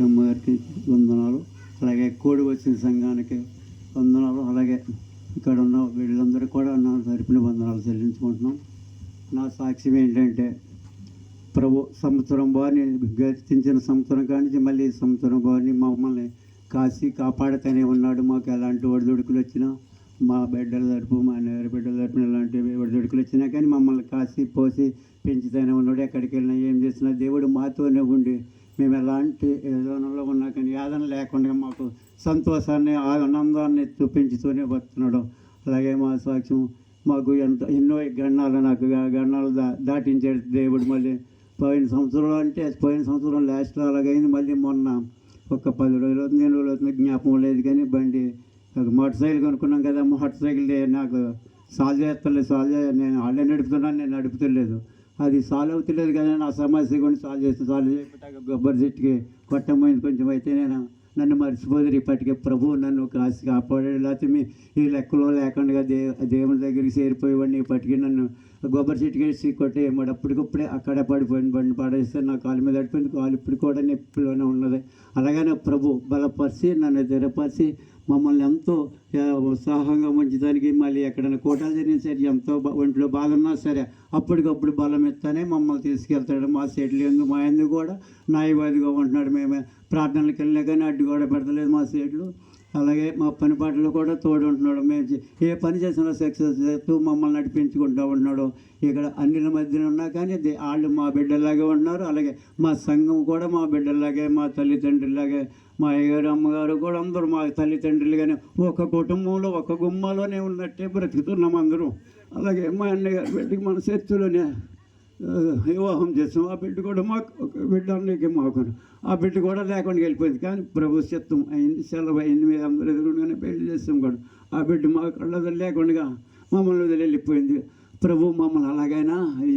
అమ్మగారికి వందనాలు. అలాగే కోడి వచ్చిన సంఘానికి వందనాలు. అలాగే ఇక్కడ ఉన్న వీళ్ళందరూ కూడా నా తరపున వందనాలు చెల్లించుకుంటున్నాం. నా సాక్ష్యం ఏంటంటే ప్రభు సంవత్సరం వారిని గతించిన సంవత్సరం కానీ మళ్ళీ సంవత్సరం వారిని మమ్మల్ని కాసి కాపాడుతూనే ఉన్నాడు. మాకు ఎలాంటి ఒడిదుడుకులు వచ్చినా మా బిడ్డల తరపు మా నేర బిడ్డల తరపున ఎలాంటి ఒడిదుడుకులు వచ్చినా కానీ మమ్మల్ని కాసి పోసి పెంచుతూనే ఉన్నాడు. ఎక్కడికి వెళ్ళినా ఏం చేసినా దేవుడు మాతోనే ఉండి మేము ఎలాంటి ఏదోనలో ఉన్నా కానీ యాదన లేకుండా మాకు సంతోషాన్ని ఆనందాన్ని చూపించుతూనే వస్తున్నాడు. అలాగే మా సాక్ష్యం మాకు ఎంత ఎన్నో గణాలు నాకు గణాలు దా దాటించాడు దేవుడు. మళ్ళీ పోయిన సంవత్సరం అంటే పోయిన సంవత్సరం లాస్ట్లో అలాగైంది. మళ్ళీ మొన్న ఒక పది రోజులు నెల రోజులు జ్ఞాపకం లేదు కానీ బండి ఒక మోటార్ సైకిల్ కొనుక్కున్నాం కదా మోటార్ సైకిల్ నాకు సాల్వ్ చేస్తలేదు సాల్వ్ నేను వాళ్ళే నడుపుతున్నాను నేను నడుపుతలేదు. అది సాల్వ్ అవుతలేదు కదా నా సమస్య కూడా సాల్వ్ చేస్తే సాల్వ్ చేయబట్టాక గొబ్బరి చెట్టుకి కొట్టమైంది కొంచెం అయితే నేను నన్ను మర్చిపోదురు ఇప్పటికే. ప్రభు నన్ను కాసి కాపాడాడు. లేకపోతే మీ ఈ లెక్కలో లేకుండా దే దేవుని దగ్గరికి చేరిపోయేవాడిని. ఇప్పటికీ నన్ను గొబ్బరి చెట్టుకి వేసి కొట్టేయమాడు అప్పటికప్పుడే అక్కడే పడిపోయింది. బండి పడేస్తే నా కాలు మీద పడిపోయింది. కాలు ఇప్పుడు కూడా నొప్పిలోనే ఉన్నది. అలాగనే ప్రభు బలపరిచి నన్ను ధైర్యపరిచి మమ్మల్ని ఎంతో ఉత్సాహంగా ఉంచడానికి మళ్ళీ ఎక్కడైనా కోటాలు జరిగిన సరే ఎంతో బా- ఒంట్లో ఉన్నా సరే అప్పటికప్పుడు బలం ఇస్తానే మమ్మల్ని తీసుకెళ్తాడు. మా సెట్లు ఎందుకు మా ఎందుకు కూడా న్యాయవాదిగా ఉంటున్నాడు. మేమే ప్రార్థనలకు వెళ్ళినా కానీ అడ్డు కూడా పెడతలేదు మా సెట్లు. అలాగే మా పని పాటలు కూడా తోడు ఉంటున్నాడు. మేము ఏ పని చేసినా సక్సెస్ చేస్తూ మమ్మల్ని నడిపించుకుంటూ ఉంటున్నాడు. ఇక్కడ అన్నిల మధ్యన ఉన్నా కానీ వాళ్ళు మా బిడ్డలాగే ఉన్నారు అలాగే మా సంఘం కూడా మా బిడ్డలాగే మా తల్లిదండ్రులాగే మా అయ్యగారు అమ్మగారు కూడా అందరూ మా తల్లిదండ్రులుగానే ఒక కుటుంబంలో ఒక గుమ్మలోనే ఉన్నట్టే బ్రతుకుతున్నాం అందరూ. అలాగే మా అన్నగారు బిడ్డకి మన చర్చలోనే వివాహం చేస్తాం. ఆ బిడ్డ కూడా మాకు ఒక బిడ్డ అన్నకి మాకు. ఆ బిడ్డ కూడా లేకుండా వెళ్ళిపోయింది. కానీ ప్రభు చిత్తం అయింది సెలవు అయింది. మీద అందరూ ఎదురుగానే పెళ్ళి చేస్తాం కూడా. ఆ బిడ్డ మాకు లేకుండా మమ్మల్ని వదిలి వెళ్ళిపోయింది. ప్రభు మమ్మల్ని అలాగైనా ఈ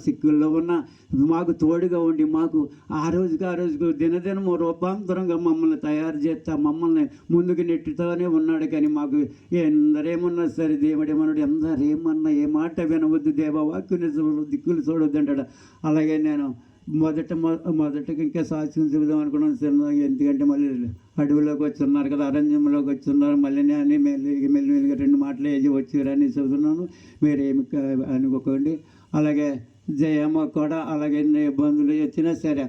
సిక్కుల్లో ఉన్న మాకు తోడుగా ఉండి మాకు ఆ రోజుకి ఆ రోజుకు దినదినము రూపాంతరంగా మమ్మల్ని తయారు చేస్తా మమ్మల్ని ముందుకు నెట్టుతూనే ఉన్నాడు. కానీ మాకు ఎందరేమన్నా సరే దేవుడేమన్నాడు ఎందరేమన్నా ఏ మాట వినవద్దు దేవ దిక్కులు చూడొద్దు అంటాడు. అలాగే నేను మొదట మొ- మొదటకి ఇంకా సాక్ష్యం చెబుదాం అనుకున్నాను. ఎందుకంటే మళ్ళీ అడవిలోకి వచ్చి ఉన్నారు కదా అరణ్యంలోకి వచ్చి ఉన్నారు మళ్ళీ అని మెల్లి మెల్లి మెల్లిగా రెండు మాటలు వేసి వచ్చారని చెబుతున్నాను. మీరేమి క- అనుకోకండి. అలాగే జయమ్మ కూడా అలాగే ఇబ్బందులు వచ్చినా సరే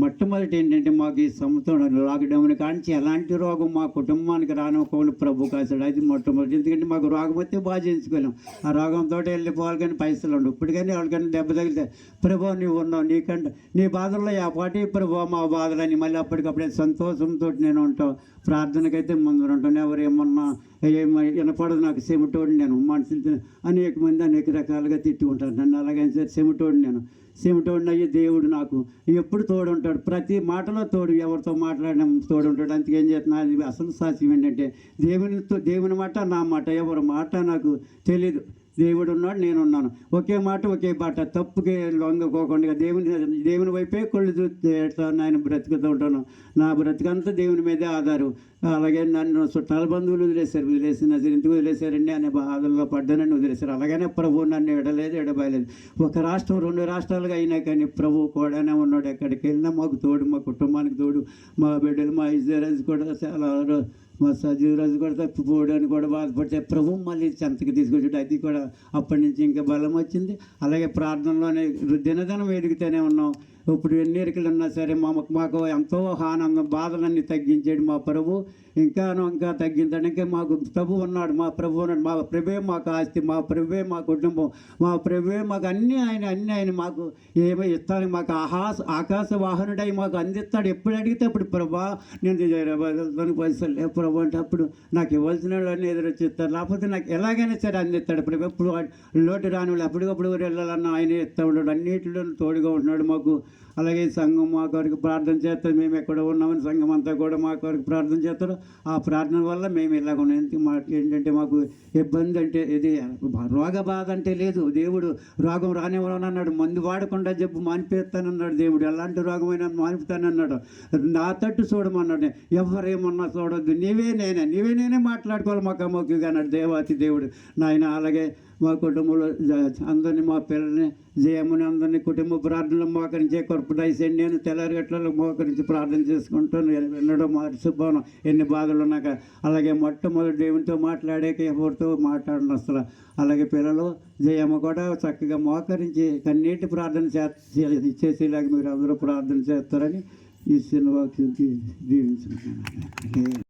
మొట్టమొదటి ఏంటంటే మాకు ఈ సంవత్సరం లాక్డౌన్ కాంచి ఎలాంటి రోగం మా కుటుంబానికి రానుకోవాలి ప్రభు కాశాడు అది మొట్టమొదటి. ఎందుకంటే మాకు రోగం వస్తే బాగా చేయించుకోలేం. ఆ రోగంతో వెళ్ళిపోవాలి కానీ పైసలు ఉండవు. ఇప్పుడు కానీ దెబ్బ తగిలితే ప్రభు నీవు ఉన్నావు నీకంటే నీ బాధల్లో ఆ పాటి ప్రభు మా బాధలని మళ్ళీ అప్పటికప్పుడే సంతోషంతో నేను ఉంటాను ప్రార్థనకైతే ముందు ఉంటాను. ఎవరు ఏమన్నా ఏమో వినపడదు నాకు చెమటోడు నేను. మనుషులు అనేక మంది అనేక రకాలుగా తిట్టి నన్ను అలాగే సరే చెమటోడు నేను. చెమటోడిని అయ్యే దేవుడు నాకు. ఎప్పుడు తోడు ఉంటాడు ప్రతి మాటలో తోడు ఎవరితో మాట్లాడడం తోడు ఉంటాడు. అందుకే ఏం చేస్తున్నా అసలు సాధ్యం ఏంటంటే దేవునితో దేవుని మాట నా మాట ఎవరి మాట నాకు తెలీదు. దేవుడు ఉన్నాడు నేను ఉన్నాను ఒకే మాట ఒకే పాట తప్పుకి లొంగకోకుండా దేవుని దేవుని వైపే కళ్ళు చూస్తే ఆయన బ్రతుకుతూ ఉంటాను. నా బ్రతుకంతా దేవుని మీదే ఆధారం. అలాగే నన్ను చుట్టాల బంధువులు వదిలేశారు వదిలేసి నజరు ఎందుకు వదిలేశారండి అనే బాధల్లో పడ్డానని వదిలేశారు. అలాగనే ప్రభు నన్ను ఎడలేదు ఎడబాయలేదు ఒక రాష్ట్రం రెండు రాష్ట్రాలుగా అయినా కానీ ప్రభు కూడానే ఉన్నాడు. ఎక్కడికి వెళ్ళినా మాకు తోడు మా కుటుంబానికి తోడు మా బిడ్డలు మా ఇజ్రాజ్ కూడా చాలా మా సజీవరాజు కూడా తప్పిపోవడానికి కూడా బాధపడితే ప్రభు మళ్ళీ చెంతకి తీసుకొచ్చాడు అది కూడా అప్పటి నుంచి ఇంకా బలం వచ్చింది. అలాగే ప్రార్థనలోనే దినదనం ఎదుగుతూనే ఉన్నాం. ఇప్పుడు ఎన్ని ఉన్నా సరే మాకు మాకు ఎంతో ఆనందం బాధలన్నీ తగ్గించాడు మా ప్రభు. ఇంకాను ఇంకా తగ్గించాడు ఇంకా మాకు ప్రభు ఉన్నాడు మా ప్రభు ఉన్నాడు. మా ప్రభే మాకు ఆస్తి మా ప్రభే మా కుటుంబం. మా ప్రభే మాకు అన్నీ ఆయన అన్నీ ఆయన మాకు ఏమో ఇస్తాను మాకు ఆహాస ఆకాశ వాహనుడై మాకు అందిస్తాడు. ఎప్పుడు అడిగితే అప్పుడు ప్రభా నేను పైసలు లేవు ప్రభు అంటే అప్పుడు నాకు ఇవ్వాల్సిన వాళ్ళని ఎదురొచ్చి ఇస్తారు లేకపోతే నాకు ఎలాగైనా సరే అందిస్తాడు ప్రభు. ఎప్పుడు లోటు రాని వాళ్ళు అప్పటికప్పుడు వెళ్ళాలన్నా ఆయన ఇస్తూ ఉన్నాడు అన్నిటిలో తోడుగా ఉంటున్నాడు మాకు. అలాగే సంఘం మా కొరకు ప్రార్థన చేస్తారు మేము ఎక్కడ ఉన్నామని సంఘం అంతా కూడా మా కొరకు ప్రార్థన చేస్తారు. ఆ ప్రార్థన వల్ల మేము ఇలాగ ఉన్నాం ఎందుకు మా ఏంటంటే మాకు ఇబ్బంది అంటే ఇది రోగ బాధ అంటే లేదు. దేవుడు రోగం రానివ్వను అన్నాడు. మందు వాడకుండా జబ్బు మానిపేస్తానన్నాడు దేవుడు. ఎలాంటి రోగమైనా మానిపుతానన్నాడు నా తట్టు చూడమన్నాడు. ఎవరేమన్నా చూడొద్దు. నీవే నేనే. నీవే నేనే మాట్లాడుకోవాలి మాకు అమ్మకి అన్నాడు దేవాతి దేవుడు. నాయన అలాగే మా కుటుంబంలో అందరిని అందరినీ మా పిల్లల్ని జయముని అందరినీ కుటుంబ ప్రార్థనలు మోకరించే కొరపు దయచేయండి నేను తెల్లారిగట్లలో మోకరించి ప్రార్థన చేసుకుంటాను. ఎన్నడో మర్చిపోను ఎన్ని బాధలు ఉన్నాక అలాగే మొట్టమొదటి దేవునితో మాట్లాడాక ఎవరితో మాట్లాడను అసలు. అలాగే పిల్లలు జయమ్మ కూడా చక్కగా మోకరించి కన్నీటి ప్రార్థన చే చేసేలాగా మీరు అందరూ ప్రార్థన చేస్తారని ఈ సినిమాకి దీవించుకుంటున్నాను